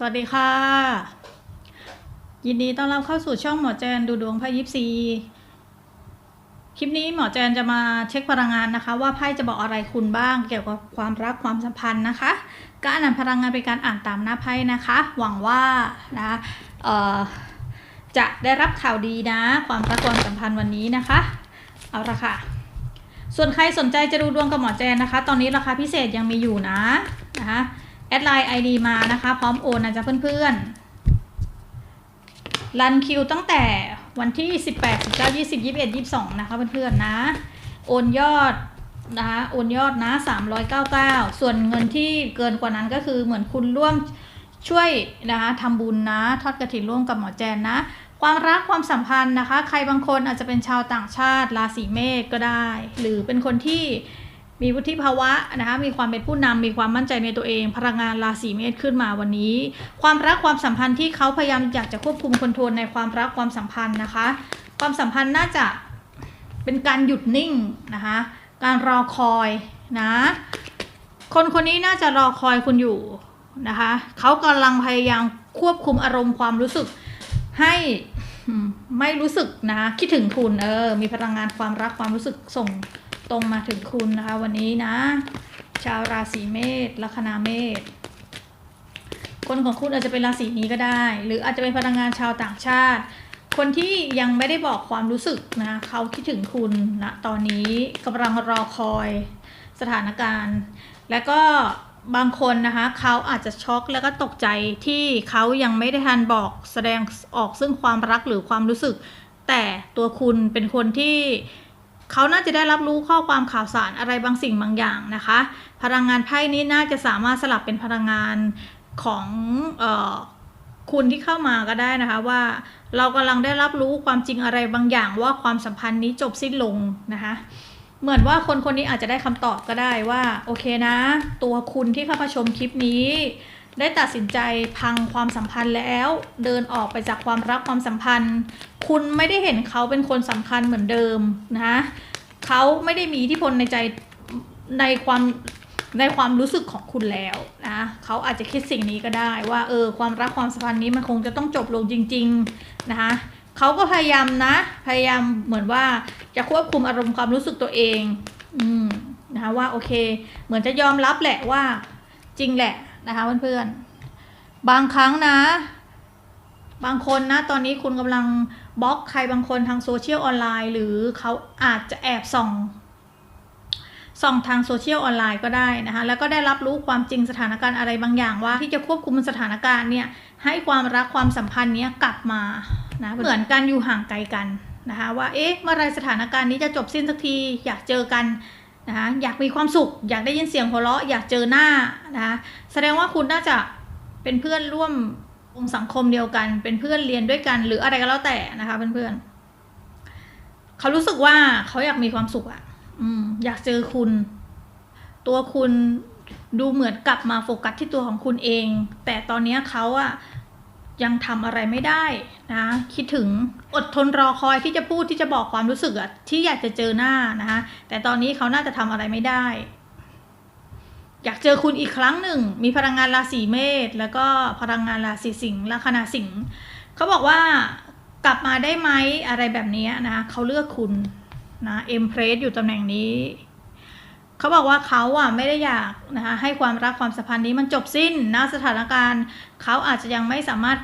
สวัสดีค่ะ ยินดีต้อนรับเข้าสู่ช่องหมอแจนดูดวงไพ่ยิปซีคลิปนี้หมอแจนจะมาเช็คพลังงานนะคะ ว่าไพ่จะบอกอะไรคุณบ้างเกี่ยวกับความรักความสัมพันธ์นะคะ การอ่านพลังงานเป็นการอ่านตามหน้าไพ่นะคะ หวังว่านะเอ่อจะได้รับข่าวดีนะ ความรักความสัมพันธ์วันนี้นะคะ เอาละค่ะ ส่วนใครสนใจจะดูดวงกับหมอแจนนะคะ ตอนนี้ราคาพิเศษยังมีอยู่นะนะคะ แอดไลน์ ID มานะคะ พร้อมโอนนะจ๊ะเพื่อนๆ รันคิวตั้งแต่วันที่ 18 19 20 21 22 นะคะเพื่อนๆนะ โอนยอดนะคะโอนยอดนะ 399 ส่วนเงินที่เกินกว่านั้นก็คือเหมือนคุณร่วมช่วยนะคะทำบุญนะทอดกระถิ่นร่วมกับหมอแจนนะ ความรักความสัมพันธ์นะคะ ใครบางคนอาจจะเป็นชาวต่างชาติราศีเมษก็ได้ หรือเป็นคนที่ มีวุฒิภาวะนะคะมีความเป็นผู้นำมีความมั่นใจในตัวเอง พลังงานราศีเมษขึ้นมาวันนี้ ความรักความสัมพันธ์ที่เขาพยายามอยากจะควบคุมคอนโทรลในความรักความสัมพันธ์นะคะ ความสัมพันธ์น่าจะเป็นการหยุดนิ่งนะคะการรอคอยนะคนคนนี้น่าจะรอคอยคุณอยู่นะคะเขากำลังพยายามควบคุมอารมณ์ความรู้สึกให้ไม่รู้สึกนะคิดถึงคุณเออมีพลังงานความรักความรู้สึกส่ง ตรงมาถึงคุณนะคะ วันนี้นะ ชาวราศีเมษลัคนาเมษคนของคุณอาจจะเป็นราศีนี้ก็ได้ หรืออาจจะเป็นพลังงานชาวต่างชาติ คนที่ยังไม่ได้บอกความรู้สึกนะเขาคิดถึงคุณนะตอนนี้กำลังรอคอยสถานการณ์ แล้วก็บางคนนะคะเขาอาจจะช็อกแล้วก็ตกใจที่เขายังไม่ได้ทันบอกแสดงออกซึ่งความรักหรือความรู้สึก แต่ตัวคุณเป็นคนที่ เขาน่าจะได้รับรู้ข้อความข่าวสารอะไรบางสิ่งบางอย่างนะคะ พลังงานไพ่นี้น่าจะสามารถสลับเป็นพลังงานของออคุณที่เข้ามาก็ได้นะคะว่าเรากำลังได้รับรู้ความจริงอะไรบางอย่างว่าความสัมพันธ์นี้จบสิ้นลงนะคะเหมือนว่าคนคนนี้อาจจะได้คำตอบก็ได้ว่า โอเคนะ ตัวคุณที่เข้ามาชมคลิปนี้ ได้ตัดสินใจพังความสัมพันธ์แล้ว เดินออกไปจากความรักความสัมพันธ์ คุณไม่ได้เห็นเขาเป็นคนสำคัญเหมือนเดิมนะเขาไม่ได้มีอิทธิพลในใจในความในความรู้สึกของคุณแล้วนะเขาอาจจะคิดสิ่งนี้ก็ได้ว่าเออความรักความสัมพันธ์นี้มันคงจะต้องจบลงจริง ๆนะคะเขาก็พยายามนะ พยายามเหมือนว่าจะควบคุมอารมณ์ความรู้สึกตัวเอง อืมนะคะว่าโอเค เหมือนจะยอมรับแหละว่าจริงแหละ นะคะเพื่อนๆ บางครั้งนะ บางคนนะ ตอนนี้คุณกำลังบล็อกใครบางคนทางโซเชียลออนไลน์ หรือเขาอาจจะแอบส่องส่องทางโซเชียลออนไลน์ก็ได้นะคะแล้วก็ได้รับรู้ความจริงสถานการณ์อะไรบางอย่างว่า ที่จะควบคุมสถานการณ์เนี่ยให้ความรักความสัมพันธ์เนี้ยกลับมานะเหมือนกันอยู่ห่างไกลกันนะคะว่าเอ๊ะเมื่อไรสถานการณ์นี้จะจบสิ้นสักทีอยากเจอกัน นะคะอยากมีความสุข อยากได้ยินเสียงหัวเราะอยากเจอหน้านะคะแสดงว่าคุณน่าจะเป็นเพื่อนร่วมวงสังคมเดียวกัน เป็นเพื่อนเรียนด้วยกันหรืออะไรก็แล้วแต่นะคะเพื่อนๆเขารู้สึกว่าเขาอยากมีความสุขอะอืมอยากเจอคุณ ตัวคุณดูเหมือนกลับมาโฟกัสที่ตัวของคุณเอง แต่ตอนนี้เขาอะ ยังทำอะไรไม่ได้นะคิดถึงอดทนรอคอยที่จะพูดที่จะบอกความรู้สึกอะที่อยากจะเจอหน้านะคะแต่ตอนนี้เขาน่าจะทำอะไรไม่ได้ อยากเจอคุณอีกครั้งหนึ่ง มีพลังงานราศีเมษแล้วก็พลังงานราศีสิงห์ลัคนาสิงห์เขาบอกว่ากลับมาได้ไหมอะไรแบบนี้นะเขาเลือกคุณนะเอ็มเพรสอยู่ตำแหน่งนี้ เขาบอกว่าเขาอะไม่ได้อยากนะคะให้ความรักความสัมพันธ์นี้มันจบสิ้นนะสถานการณ์ เขาอาจจะยังไม่สามารถ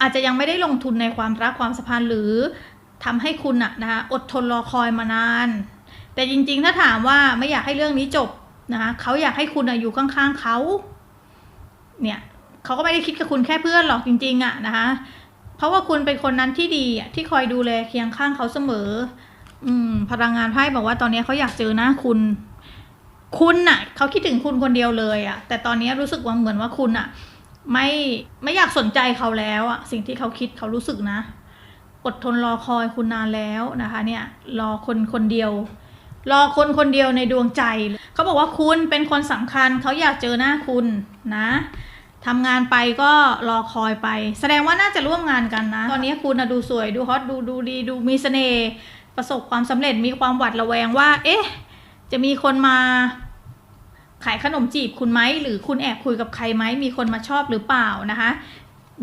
อาจจะยังไม่ได้ลงทุนในความรักความสัมพันธ์หรือทำให้คุณอะนะคะอดทนรอคอยมานาน แต่จริงๆถ้าถามว่าไม่อยากให้เรื่องนี้จบนะคะเขาอยากให้คุณอะอยู่ข้างๆเขาเนี่ยเขาก็ไม่ได้คิดกับคุณแค่เพื่อนหรอกจริงๆอะนะคะเพราะว่าคุณเป็นคนนั้นที่ดีอะที่คอยดูแลเคียงข้างเขาเสมอ อืม พลังงานไพ่บอกว่าตอนนี้เขาอยากเจอหน้าคุณ คุณน่ะเขาคิดถึงคุณคนเดียวเลยอะแต่ตอนนี้รู้สึกว่าเหมือนว่าคุณอะไม่ไม่อยากสนใจเขาแล้วอะสิ่งที่เขาคิดเขารู้สึกนะ อดทนรอคอยคุณนานแล้วนะคะ เนี่ย รอคนคนเดียว รอคนคนเดียวในดวงใจเขาบอกว่าคุณเป็นคนสำคัญเขาอยากเจอหน้าคุณนะทำงานไปก็รอคอยไป แสดงว่าน่าจะร่วมงานกันนะ ตอนนี้คุณนะดูสวยดูฮอตดูดูดีดูมีเสน่ห์ ประสบความสำเร็จมีความหวาดระแวงว่า เอ๊ะ จะมีคนมาขายขนมจีบคุณไหมหรือคุณแอบคุยกับใครไหมมีคนมาชอบหรือเปล่านะคะ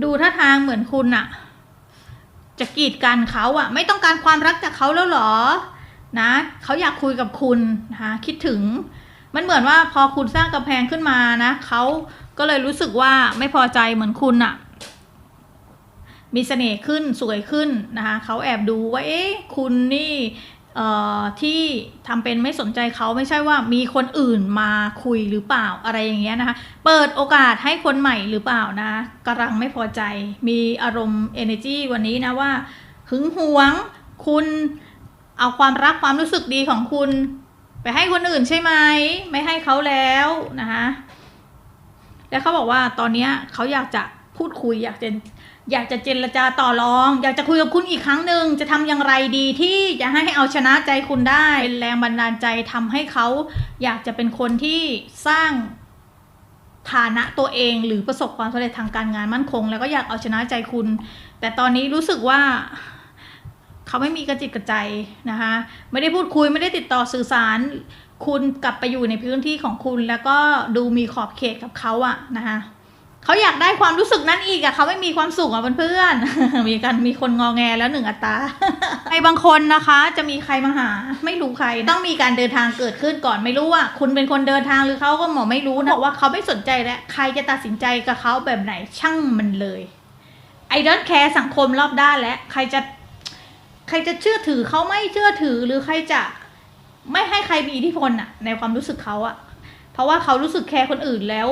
ดูท่าทางเหมือนคุณอะจะกีดกันเขาอะไม่ต้องการความรักจากเขาแล้วหรอนะเขาอยากคุยกับคุณนะคะคิดถึง มันเหมือนว่าพอคุณสร้างกำแพงขึ้นมานะเขาก็เลยรู้สึกว่าไม่พอใจเหมือนคุณอะ มีเสน่ห์ขึ้นสวยขึ้นนะคะเขาแอบดูว่าเอ๊ะคุณนี่ที่ทำเป็นไม่สนใจเขาไม่ใช่ว่ามีคนอื่นมาคุยหรือเปล่าอะไรอย่างเงี้ยนะคะ เปิดโอกาสให้คนใหม่หรือเปล่านะกำลังไม่พอใจมีอารมณ์ energy วันนี้นะว่าหึงหวงคุณเอาความรักความรู้สึกดีของคุณ ไปให้คนอื่นใช่ไหมไม่ให้เขาแล้วนะคะแล้วเขาบอกว่าตอนนี้เขาอยากจะพูดคุยอยากจะ อยากจะเจรจาต่อรอง อยากจะคุยกับคุณอีกครั้งหนึ่งจะทำอย่างไรดีที่จะให้เอาชนะใจคุณได้เป็นแรงบันดาลใจทำให้เขาอยากจะเป็นคนที่สร้างฐานะตัวเองหรือประสบความสำเร็จทางการงานมั่นคง แล้วก็อยากเอาชนะใจคุณ แต่ตอนนี้รู้สึกว่าเขาไม่มีกระจิตกระใจนะคะไม่ได้พูดคุยไม่ได้ติดต่อสื่อสาร คุณกลับไปอยู่ในพื้นที่ของคุณ แล้วก็ดูมีขอบเขตกับเขาอะนะคะ เขาอยากได้ความรู้สึกนั้นอีกอะเขาไม่มีความสุขอะเพื่อนๆมีกันมีคนงอแงแล้วหนึ่งอัตราใครบางคนนะคะ จะมีใครมาหา ไม่รู้ใคร ต้องมีการเดินทางเกิดขึ้นก่อนไม่รู้ว่า คุณเป็นคนเดินทางหรือเขาก็หมอไม่รู้นะบอกว่าเขาไม่สนใจแล้วใครจะตัดสินใจกับเขาแบบไหนช่างมันเลยไอดอ t แคร์สังคมรอบด้านและใครจะใครจะเชื่อถือเขาไม่เชื่อถือหรือใครจะไม่ให้ใครมีอิทธิพลอะในความรู้สึกเขาอะเพราะว่าเขารู้สึกแคร์คนอื่นแล้ว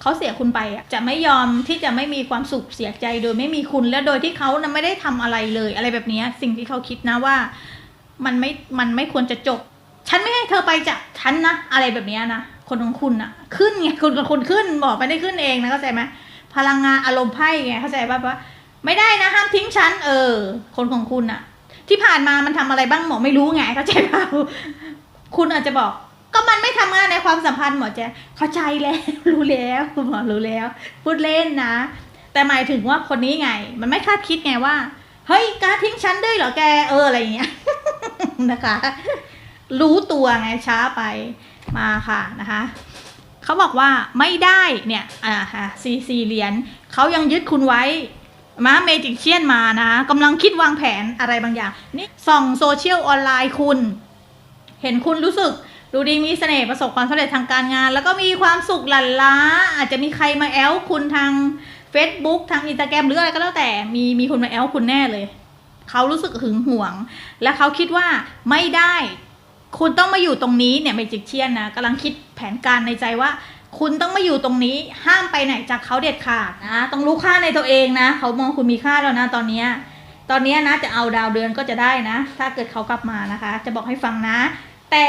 เขาเสียคุณไปอะจะไม่ยอมที่จะไม่มีความสุขเสียใจโดยไม่มีคุณและโดยที่เขานไม่ได้ทำอะไรเลย อะไรแบบนี้สิ่งที่เขาคิดนะว่า มันไม่มันไม่ควรจะจบ ฉันไม่ให้เธอไปจากฉันนะอะไรแบบนี้นะคนของคุณอะขึ้นไงคุณกับคุณขึ้นบอกไม่ได้ขึ้นเองนะเข้าใจไหมพลังงานอารมณ์ไพ่ไงเข้าใจป่ะว่าไม่ได้นะห้ามทิ้งฉันเออ คนของคุณอะที่ผ่านมามันทำอะไรบ้างหมอไม่รู้ไงเข้าใจเปล่าคุณอาจจะบอก ก็มันไม่ทำงานในความสัมพันธ์หมอแจเข้าใจแล้วรู้แล้วคุณหมอรู้แล้ว พูดเล่นนะ แต่หมายถึงว่าคนนี้ไง มันไม่คาดคิดไงว่า เฮ้ยกล้าทิ้งฉันด้วยเหรอแกเอออะไรอย่างเงี้ยนะคะ รู้ตัวไงช้าไปมาค่ะนะคะเขาบอกว่าไม่ได้เนี่ยอ่าค่ะซีซีเหรียญเขายังยึดคุณไว้มาเมจิกเชียนมานะกำลังคิดวางแผนอะไรบางอย่าง นี่ส่องโซเชียลออนไลน์คุณ เห็นคุณรู้สึก ดูดีมีเสน่ห์ประสบความสำเร็จทางการงาน แล้วก็มีความสุขหลั่นล้า อาจจะมีใครมาแอลคุณทาง Facebook ทางอินสตาแกรมหรืออะไรก็แล้วแต่มีมีคนมาแอลคุณแน่เลย เขารู้สึกหึงหวง และเขาคิดว่าไม่ได้ คุณต้องมาอยู่ตรงนี้เนี่ยเมจิกเชียนนะกำลังคิดแผนการในใจว่า คุณต้องมาอยู่ตรงนี้ ห้ามไปไหนจากเขาเด็ดขาดนะต้องรู้ค่าในตัวเองนะ เขามองคุณมีค่าแล้วนะตอนนี้ตอนนี้นะจะเอาดาวเดือนก็จะได้นะ ถ้าเกิดเขากลับมานะคะ จะบอกให้ฟังนะ แต่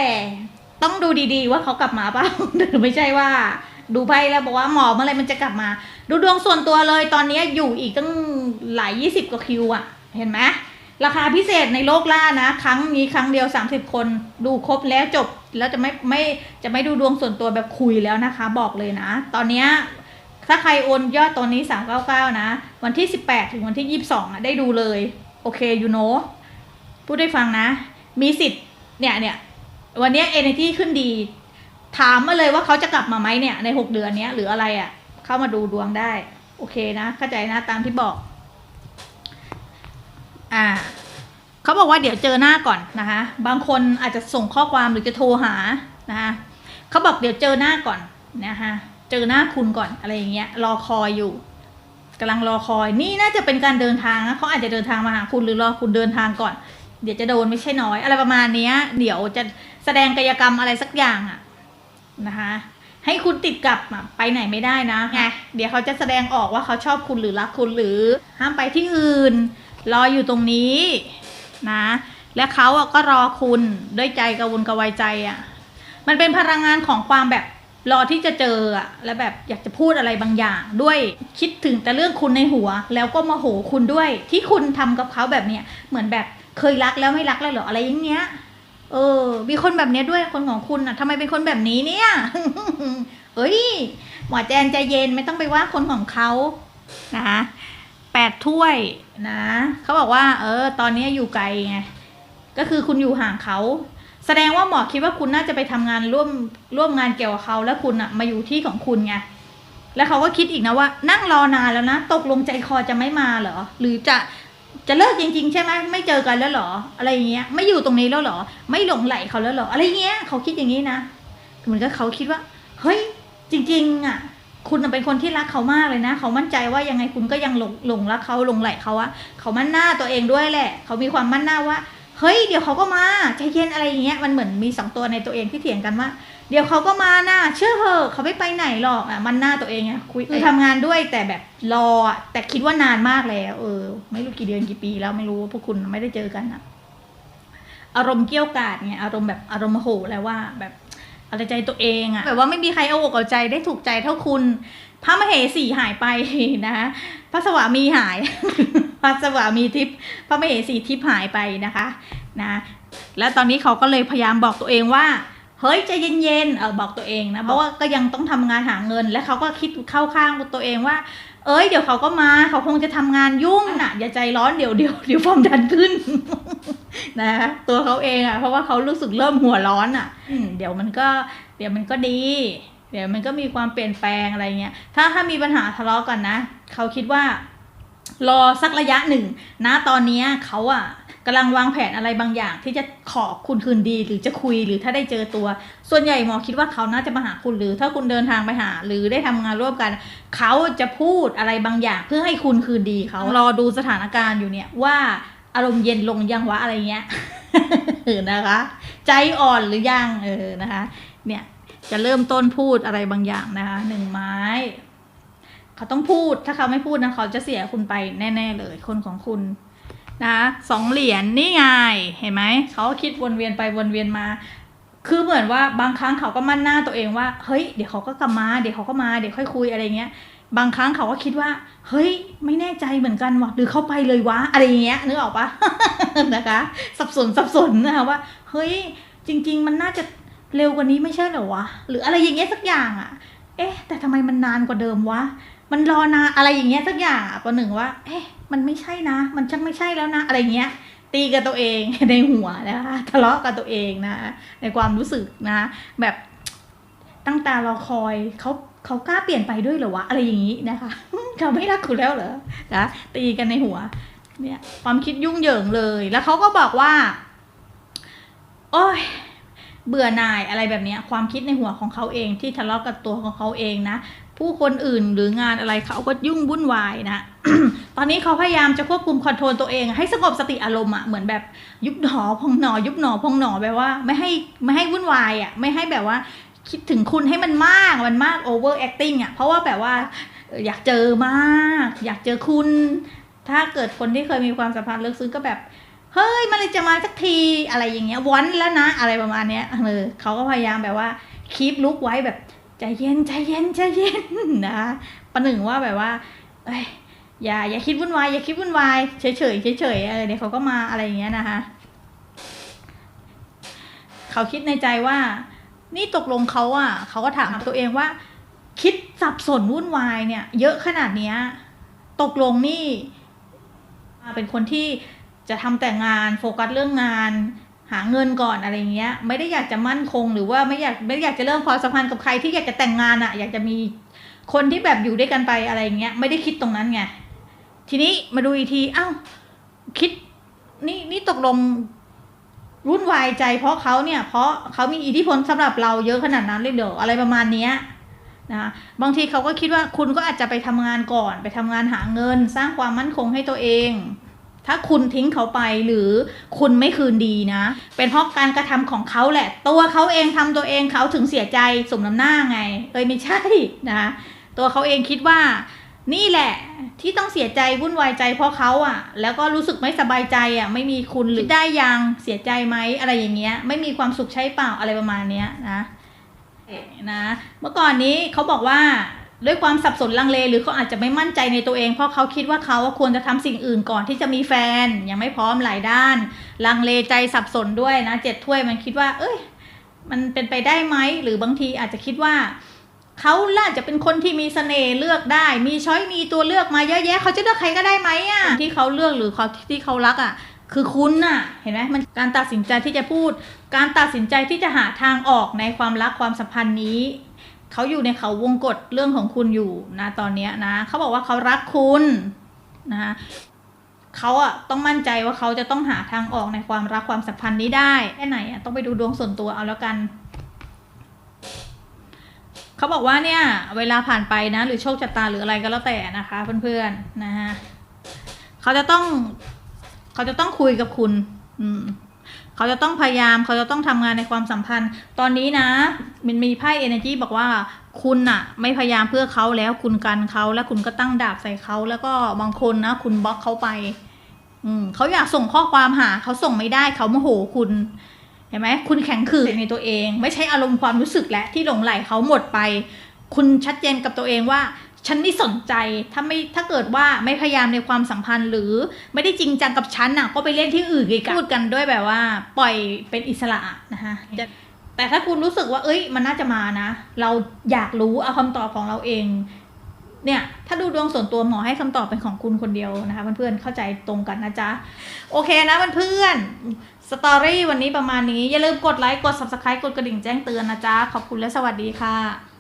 ต้องดูดีๆว่าเขากลับมาเปล่าหรือไม่ใช่ว่า ดูไพ่แล้วบอกว่าหมอเมื่อไรมันจะกลับมา ดูดวงส่วนตัวเลยตอนนี้อยู่อีกตั้งหลายยี่สิบกว่าคิวอะเห็นไหมราคาพิเศษในโลกล่านะ ครั้งนี้ครั้งเดียว 30 คนดูครบแล้วจบแล้วจะไม่ไม่จะไม่ดูดวงส่วนตัวแบบคุยแล้วนะคะ บอกเลยนะ ตอนนี้ถ้าใครโอนยอดตัวนี้ 399 นะ วันที่ 18 ถึงวันที่ 22อะได้ดูเลย โอเคยูโนพูดได้ฟังนะ มีสิทธิ์เนี่ยเนี่ย วันนี้เอเนจีขึ้นดี ถามมาเลยว่าเขาจะกลับมาไหมเนี่ย ใน6เดือนเนี้ยหรืออะไรอะ่ะ เข้ามาดูดวงได้ โอเคนะ เข้าใจนะตามที่บอก อ่าเขาบอกว่าเดี๋ยวเจอหน้าก่อนนะคะ บางคนอาจจะส่งข้อความหรือจะโทรหานะคะเขาบอกเดี๋ยวเจอหน้าก่อนนะคะเจอหน้าคุณก่อนอะไรอย่างเงี้ย รอคอยอยู่กำลังรอคอยนี่น่าจะเป็นการเดินทางนะเขาอาจจะเดินทางมาหาคุณหรือรอคุณเดินทางก่อน เดี๋ยวจะโดนไม่ใช่น้อย อะไรประมาณเนี้ย เดี๋ยวจะแสดงกายกรรมอะไรสักอย่างอะนะคะ ให้คุณติดกับอะไปไหนไม่ได้นะไงเดี๋ยวเขาจะแสดงออกว่าเขาชอบคุณหรือรักคุณหรือห้ามไปที่อื่น รออยู่ตรงนี้นะ และเขาอะก็รอคุณด้วยใจกระวนกระวายใจอะมันเป็นพลังงานของความแบบรอที่จะเจออะและแบบอยากจะพูดอะไรบางอย่างด้วยคิดถึงแต่เรื่องคุณในหัว แล้วก็โมาโหคุณด้วยที่คุณทำกับเขาแบบเนี้ยเหมือนแบบ เคยรักแล้วไม่รักแล้วเหรออะไรอย่างเงี้ย เออ มีคนแบบเนี้ยด้วยคนของคุณอะทำไมเป็นคนแบบนี้เนี่ย เอ้ยหมอแจนใจเย็นไม่ต้องไปว่าคนของเขานะแปดถ้วยนะเขาบอกว่า เออ ตอนนี้อยู่ไกลไงก็คือคุณอยู่ห่างเขาแสดงว่าหมอคิดว่าคุณน่าจะไปทำงานร่วมร่วมงานเกี่ยวกับเขาแล้วคุณอะมาอยู่ที่ของคุณไงแล้วเขาก็คิดอีกนะว่า นั่งรอนานแล้วนะ ตกลงใจคอจะไม่มาเหรอ หรือจะ จะเลิกจริง ๆ ใช่ไหมไม่เจอกันแล้วหรอ อะไรอย่างเงี้ย ไม่อยู่ตรงนี้แล้วหรอ ไม่หลงไหลเขาแล้วหรอ อะไรเงี้ย เขาคิดอย่างนี้นะเหมือนกับเขาคิดว่า เฮ้ย จริง ๆ อะ คุณเป็นคนที่รักเขามากเลยนะ เขามั่นใจว่ายังไงคุณก็ยังหลงหลงรักเขาหลงไหลเขาอะเขามั่นหน้าตัวเองด้วยแหละ เขามีความมั่นหน้าว่า เฮ้ย เดี๋ยวเขาก็มาใจเย็นอะไรอย่างเงี้ย มันเหมือนมีสองตัวในตัวเองที่เถียงกันว่า เดี๋ยวเขาก็มานะเชื่อเถอะเขาไม่ไปไหนหรอกอะมันหน้าตัวเองไงคุยคือทำงานด้วยแต่แบบรออะแต่คิดว่านานมากแล้ว เออ ไม่รู้กี่เดือนกี่ปีแล้วไม่รู้พวกคุณไม่ได้เจอกันอะอารมณ์เกรี้ยวกราดไงอารมณ์แบบอารมณ์โมโหแล้วว่า แบบอะไรใจตัวเองอะแบบว่าไม่มีใครเอาอกเอาใจได้ถูกใจเท่าคุณ พระมเหสีหายไปนะคะพระสวามีหาย พระสวามีทิพย์พระมเหสีทิพย์หายไปนะคะ นะ แล้วตอนนี้เขาก็เลยพยายามบอกตัวเองว่า เฮ้ยใจเย็นๆเออบอกตัวเองนะเพราะว่าก็ยังต้องทำงานหาเงิน และเขาก็คิดเข้าข้างตัวเองว่า เอ้ยเดี๋ยวเขาก็มาเขาคงจะทำงานยุ่งน่ะอย่าใจร้อนเดี๋ยวเดี๋ยวเดี๋ยวความดันขึ้นนะตัวเขาเองอะเพราะว่าเขารู้สึกเริ่มหัวร้อนอะอืมเดี๋ยวมันก็เดี๋ยวมันก็ดี เดี๋ยวมันก็มีความเปลี่ยนแปลงอะไรเงี้ยถ้าถ้ามีปัญหาทะเลาะกันนะเขาคิดว่ารอสักระยะหนึ่งนะตอนเนี้ยเขาอะ กำลังวางแผนอะไรบางอย่าง ที่จะขอคุณคืนดีหรือจะคุยหรือถ้าได้เจอตัว ส่วนใหญ่หมอคิดว่าเขาน่าจะมาหาคุณหรือ ถ้าคุณเดินทางไปหา หรือได้ทำงานร่วมกัน เขาจะพูดอะไรบางอย่าง เพื่อให้คุณคืนดีเขารอดูสถานการณ์อยู่เนี่ยว่าอารมณ์เย็นลงยังวะอะไรเงี้ยนะคะ ใจอ่อนหรือยังเออนะคะ เนี่ยจะเริ่มต้นพูดอะไรบางอย่างนะคะหนึ่งไม้เขาต้องพูดถ้าเขาไม่พูดนะเขาจะเสียคุณไปแน่ ๆ เลย คนของคุณ นะสองเหรียญนี่ไงเห็นไหมเขาคิดวนเวียนไปวนเวียนมา คือเหมือนว่าบางครั้งเขาก็มั่นหน้าตัวเองว่าเฮ้ยเดี๋ยวเขาก็กลับมาเดี๋ยวเขาก็มาเดี๋ยวค่อยคุยอะไรเงี้ย บางครั้งเขาก็คิดว่า เฮ้ย ไม่แน่ใจเหมือนกันว่ะหรือเขาไปเลยวะอะไรเงี้ยนึกออกปะนะคะ สับสนสับสนนะคะว่า เฮ้ย จริง ๆ มันน่าจะเร็วกว่านี้ไม่ใช่เหรอวะหรืออะไรอย่างเงี้ยสักอย่างอะเอ๊ะ แต่ทำไมมันนานกว่าเดิมวะ มันรอนานอะไรอย่างเงี้ยสักอย่างประหนึ่งว่า เอ๊ะ มันไม่ใช่นะ มันชักไม่ใช่แล้วนะ อะไรเงี้ย ตีกับตัวเองในหัวนะคะทะเลาะกับตัวเองนะ ในความรู้สึกนะ แบบตั้งตารอคอยเขาเขากล้าเปลี่ยนไปด้วยเหรอวะ อะไรอย่างนี้นะคะเขาไม่รักคุณแล้วเหรอนะตีกันในหัว เนี่ย ความคิดยุ่งเหยิงเลย แล้วเขาก็บอกว่า โอ้ย เบื่อหน่ายอะไรแบบนี้ความคิดในหัวของเขาเองที่ทะเลาะกับตัวของเขาเองนะ ผู้คนอื่นหรืองานอะไรเขาก็ยุ่งวุ่นวายนะ ตอนนี้เขาพยายามจะควบคุมคอนโทรลตัวเอง ให้สงบสติอารมณ์อะเหมือนแบบยุบหนอพองหนอ ยุบหนอพองหนอแบบว่า ไม่ให้ไม่ให้วุ่นวายอะไม่ให้แบบว่าคิดถึงคุณให้มันมากมันมาก over acting อะเพราะว่าแบบว่าเอ่ออยากเจอมาก อยากเจอคุณ ถ้าเกิดคนที่เคยมีความสัมพันธ์ลึกซึ้งก็แบบ เฮ้ยมันเลยจะมาสักทีอะไรอย่างเงี้ยวันแล้วนะ อะไรประมาณเนี้ยเออเขาก็พยายามแบบว่าคีปลุกไว้แบบใจเย็นใจเย็นใจเย็นนะประหนึ่งว่าแบบว่าเอ้ยอย่าอย่าคิดวุ่นวายอย่าคิดวุ่นวายเฉยเฉยเฉยเฉยเออเดี๋ยเขาก็มาอะไรอย่างเงี้ยนะคะเขาคิดในใจว่า นี่ตกลงเขาอะเขาก็ถามตัวเองว่า คิดสับสนวุ่นวายเนี่ย เยอะขนาดเนี้ยตกลงนี่เป็นคนที่ จะทำแต่งานโฟกัสเรื่องงานหาเงินก่อนอะไรเงี้ย ไม่ได้อยากจะมั่นคงหรือว่าไม่อยากไม่ได้อยากจะเริ่มความสัมพันธ์กับใครที่อยากจะแต่งงานอะอยากจะมีคนที่แบบอยู่ด้วยกันไปอะไรเงี้ยไม่ได้คิดตรงนั้นไงทีนี้มาดูอีกทีอ้าวคิดนี่นี่ตกลงวุ่นวายใจ เพราะเขาเนี่ยเพราะเขามีอิทธิพลสำหรับเราเยอะขนาดนั้นเลยเดี๋ยวอะไรประมาณเนี้ยนะคะบางทีเขาก็คิดว่าคุณก็อาจจะไปทำงานก่อน ไปทำงานหาเงิน สร้างความมั่นคงให้ตัวเอง ถ้าคุณทิ้งเขาไปหรือคุณไม่คืนดีนะ เป็นเพราะการกระทำของเขาแหละ ตัวเขาเองทำตัวเองเขาถึงเสียใจสมน้ำหน้าไง เอ้ยไม่ใช่นะคะตัวเขาเองคิดว่า นี่แหละที่ต้องเสียใจวุ่นวายใจเพราะเขาอะแล้วก็รู้สึกไม่สบายใจอะ ไม่มีคุณหรือได้ยังเสียใจไหมอะไรอย่างเงี้ย ไม่มีความสุขใช่เปล่าอะไรประมาณเนี้ยนะนะ เมื่อก่อนนี้เขาบอกว่า ด้วยความสับสนลังเลหรือเขาอาจจะไม่มั่นใจในตัวเอง เพราะเขาคิดว่าเขาควรจะทำสิ่งอื่นก่อนที่จะมีแฟน ยังไม่พร้อมหลายด้าน ลังเลใจสับสนด้วยนะเจ็ดถ้วยมันคิดว่า เอ้ย มันเป็นไปได้ไหมหรือบางทีอาจจะคิดว่าเขาล่าจะเป็นคนที่มีเสน่ห์เลือกได้ มีช้อยมีตัวเลือกมาเยอะแยะเขาจะเลือกใครก็ได้ไหมอะที่เขาเลือกหรือเขาที่เขารักอะคือคุณน่ะ เห็นไหมมันการตัดสินใจที่จะพูด การตัดสินใจที่จะหาทางออกในความรักความสัมพันธ์นี้ เขาอยู่ในเขาวงกฏเรื่องของคุณอยู่นะตอนเนี้ยนะเขาบอกว่าเขารักคุณนะคะเขาอะต้องมั่นใจว่าเขาจะต้องหาทางออกในความรักความสัมพันธ์นี้ได้แค่ไหนอะต้องไปดูดวงส่วนตัวเอาแล้วกันเขาบอกว่าเนี่ย เวลาผ่านไปนะ หรือโชคชะตาหรืออะไรก็แล้วแต่นะคะ เพื่อนๆนะฮะเขาจะต้อง เขาจะต้องคุยกับคุณ อืม เขาจะต้องพยายามเขาจะต้องทำงานในความสัมพันธ์ ตอนนี้นะ มันมีไพ่ energy บอกว่าคุณน่ะ ไม่พยายามเพื่อเขาแล้วคุณกันเขาแล้วคุณก็ตั้งดาบใส่เขาแล้วก็บางคนนะ คุณบล็อกเขาไป อืมเขาอยากส่งข้อความหาเขาส่งไม่ได้เขาโมโหคุณเห็นไหมคุณแข็งขืนในตัวเอง ไม่ใช่อารมณ์ความรู้สึกและที่หลงไหลเขาหมดไป คุณชัดเจนกับตัวเองว่า ฉันไม่สนใจถ้าไม่ถ้าเกิดว่าไม่พยายามในความสัมพันธ์ หรือไม่ได้จริงจังกับฉันน่ะก็ไปเล่นที่อื่นดีกว่าพูดกันด้วยแบบว่า ปล่อยเป็นอิสระนะคะจะแต่ถ้าคุณรู้สึกว่า เอ้ย มันน่าจะมานะ เราอยากรู้เอาคำตอบของเราเอง เนี่ย ถ้าดูดวงส่วนตัวหมอให้คำตอบเป็นของคุณคนเดียวนะคะเพื่อนๆเข้าใจตรงกันนะจ๊ะ โอเคนะเพื่อนๆสตอรี่วันนี้ประมาณนี้ อย่าลืมกดไลค์กด subscribe กดกระดิ่งแจ้งเตือนนะจ๊ะ ขอบคุณและสวัสดีค่ะ